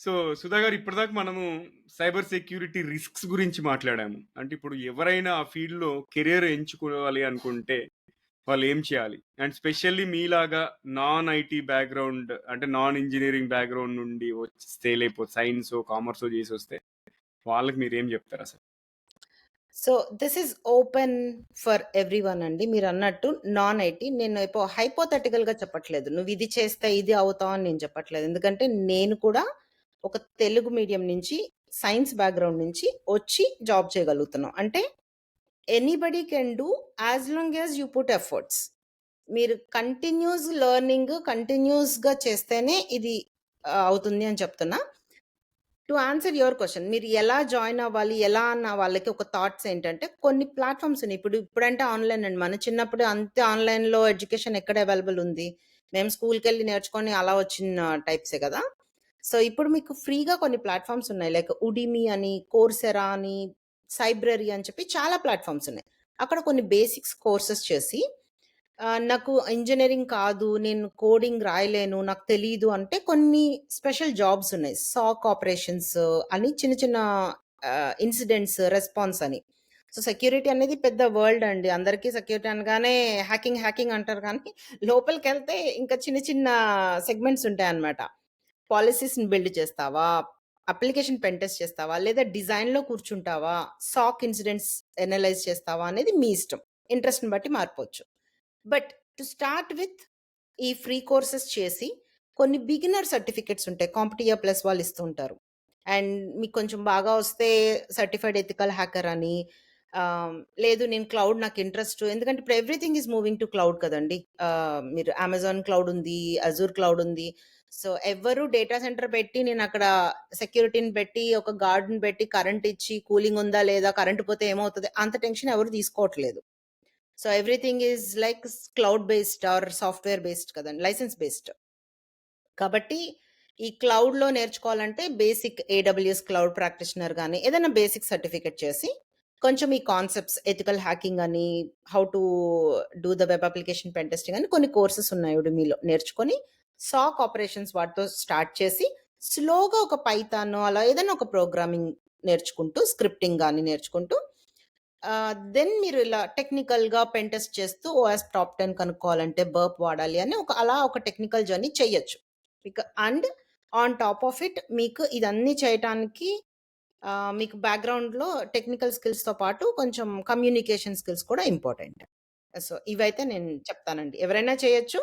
So, Sudha గారు ఇప్పటిదాకా మనము సైబర్ సెక్యూరిటీ రిస్క్స్ గురించి మాట్లాడాము. అంటే ఇప్పుడు ఎవరైనా ఆ ఫీల్డ్‌లో కెరియర్ ఎంచుకోవాలి అనుకుంటే వాళ్ళు ఏం చేయాలి? అండ్ స్పెషల్లీ మీలాగా నాన్ ఐటీ బ్యాక్‌గ్రౌండ్ అంటే నాన్ ఇంజనీరింగ్ బ్యాక్‌గ్రౌండ్ నుండి వస్తే లేకపోతే సైన్సో, కామర్సో వస్తే వాళ్ళకి మీరు ఏం చెప్తారు అసలు so, this is open for everyone అండి. మీరు అన్నట్టు నాన్ ఐటీ. నేను ఇప్పుడు హైపోథెటికల్‌గా చెప్పట్లేదు. నువ్వు ఇది చేస్తే ఇది అవుతావు అని నేను చెప్పట్లేదు. ఎందుకంటే నేను కూడా ఒక తెలుగు మీడియం నుంచి సైన్స్ బ్యాక్‌గ్రౌండ్ నుంచి వచ్చి జాబ్ చేయగలుగుతున్నాం. అంటే anybody can do as long as you put efforts. మీరు కంటిన్యూస్ లెర్నింగ్ కంటిన్యూస్‌గా చేస్తేనే ఇది అవుతుంది అని చెప్తున్నా. టు ఆన్సర్ యువర్ క్వశ్చన్ మీరు ఎలా జాయిన్ అవ్వాలి? ఎలా అన్న వాళ్ళకి ఒక థాట్స్ ఏంటంటే కొన్ని ప్లాట్‌ఫార్మ్స్ ఉన్నాయి. ఇప్పుడు ఇప్పుడంటే ఆన్‌లైన్ అండి. మన చిన్నప్పుడు అంతే ఆన్‌లైన్‌లో ఎడ్యుకేషన్ ఎక్కడ అవైలబుల్ ఉంది? మేము స్కూల్కి వెళ్ళి నేర్చుకొని అలా వచ్చిన టైప్సే కదా! సో, ఇప్పుడు మీకు ఫ్రీగా కొన్ని ప్లాట్‌ఫార్మ్స్ ఉన్నాయి. లైక్ ఉడిమి అని, కోర్సెరా అని, సైబ్రరీ అని చెప్పి చాలా ప్లాట్‌ఫార్మ్స్ ఉన్నాయి. అక్కడ కొన్ని బేసిక్స్ కోర్సెస్ చేసి నాకు ఇంజనీరింగ్ కాదు, నేను కోడింగ్ రాయలేను, నాకు తెలీదు అంటే కొన్ని స్పెషల్ జాబ్స్ ఉన్నాయి. సాక్ ఆపరేషన్స్ అని చిన్న చిన్న ఇన్సిడెంట్స్ రెస్పాన్స్ అని. సో, సెక్యూరిటీ అనేది పెద్ద వరల్డ్ అండి. అందరికీ సెక్యూరిటీ అనగానే హ్యాకింగ్, హ్యాకింగ్ అంటారు కానీ లోపలికి వెళ్తే ఇంకా చిన్న చిన్న సెగ్మెంట్స్ ఉంటాయి అన్నమాట పాలసీస్ని బిల్డ్ చేస్తావా? అప్లికేషన్ పెంటెస్ట్ చేస్తావా? లేదా డిజైన్‌లో కూర్చుంటావా? సాక్ ఇన్సిడెంట్స్ ఎనలైజ్ చేస్తావా? అనేది మీ ఇష్టం. ఇంట్రెస్ట్‌ని బట్టి మారిపోవచ్చు. బట్ టు స్టార్ట్ విత్ ఈ ఫ్రీ కోర్సెస్ చేసి కొన్ని బిగినర్ సర్టిఫికేట్స్ ఉంటాయి. కాంపిటియా ప్లస్ వాళ్ళు ఇస్తుంటారు అండ్ మీకు కొంచెం బాగా వస్తే సర్టిఫైడ్ ఎథికల్ హ్యాకర్ అని ఆహ్, లేదు నేను క్లౌడ్ నాకు ఇంట్రెస్ట్ ఎందుకంటే ఇప్పుడు everything is moving to cloud కదండీ. ఆహ్, మీరు అమెజాన్ క్లౌడ్ ఉంది, అజూర్ క్లౌడ్ ఉంది. సో, ఎవ్వరు డేటా సెంటర్ పెట్టి నేను అక్కడ సెక్యూరిటీని పెట్టి, ఒక గార్డ్‌ని పెట్టి, కరెంట్ ఇచ్చి, కూలింగ్ ఉందా లేదా, కరెంట్ పోతే ఏమవుతది? అంత టెన్షన్ ఎవరు తీసుకోవట్లేదు. సో, ఎవ్రీథింగ్ ఈస్ లైక్ స్ cloud based or software based కదండీ. Licence based. కాబట్టి ఈ క్లౌడ్‌లో నేర్చుకోవాలంటే బేసిక్ ఏడబ్ల్యూఎస్ క్లౌడ్ ప్రాక్టీషనర్ గాని, ఏదైనా బేసిక్ సర్టిఫికేట్ చేసి, కొంచెం ఈ కాన్సెప్ట్స్ ఎథికల్ హ్యాకింగ్ అని, how to do the web application pen testing అని కొన్ని కోర్సెస్ ఉన్నాయి ఉడిమిలో. నేర్చుకొని సాక్ ఆపరేషన్స్ వాటితో స్టార్ట్ చేసి, స్లోగా ఒక పైథానో అలా ఏదైనా ఒక ప్రోగ్రామింగ్ నేర్చుకుంటూ, స్క్రిప్టింగ్ కానీ నేర్చుకుంటూ దెన్ మీరు ఇలా టెక్నికల్‌గా పెన్ టెస్ట్ చేస్తూ ఓఎస్ టాప్ 10 కనుక్కోవాలంటే బర్ప్ వాడాలి అని ఒక అలా ఒక టెక్నికల్ జర్నీ చేయొచ్చు ఇక and on top of it మీకు ఇదన్నీ చేయటానికి మీకు బ్యాక్‌గ్రౌండ్‌లో టెక్నికల్ స్కిల్స్‌తో పాటు కొంచెం కమ్యూనికేషన్ స్కిల్స్ కూడా ఇంపార్టెంట్. సో, ఇవైతే నేను చెప్తానండి. ఎవరైనా చేయొచ్చు.